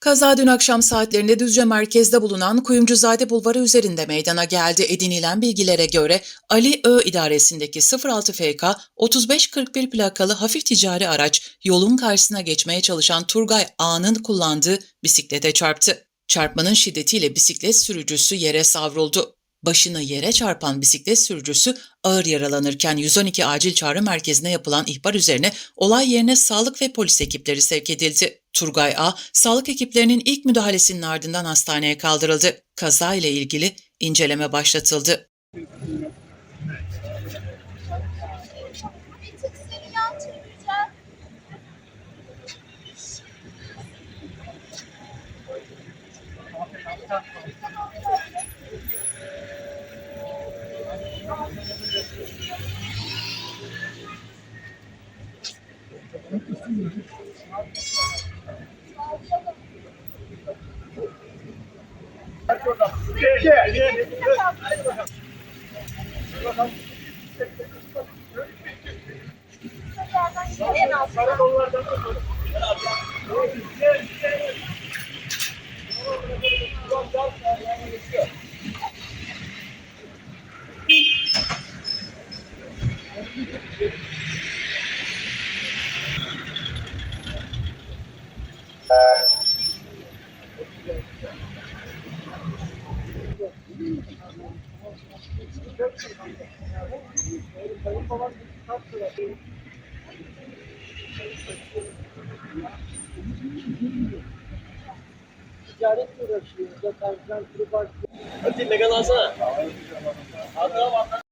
Kaza dün akşam saatlerinde Düzce merkezde bulunan Kuyumcuzade Bulvarı üzerinde meydana geldi. Edinilen bilgilere göre Ali Ö idaresindeki 06 FK 3541 plakalı hafif ticari araç yolun karşısına geçmeye çalışan Turgay A'nın kullandığı bisiklete çarptı. Çarpmanın şiddetiyle bisiklet sürücüsü yere savruldu. Başını yere çarpan bisiklet sürücüsü ağır yaralanırken 112 acil çağrı merkezine yapılan ihbar üzerine olay yerine sağlık ve polis ekipleri sevk edildi. Turgay A, sağlık ekiplerinin ilk müdahalesinin ardından hastaneye kaldırıldı. Kaza ile ilgili inceleme başlatıldı. Bir tık seni ticaretle uğraşıyor. Zaten ben kuru Hadi Megan alsana. Arkana bak.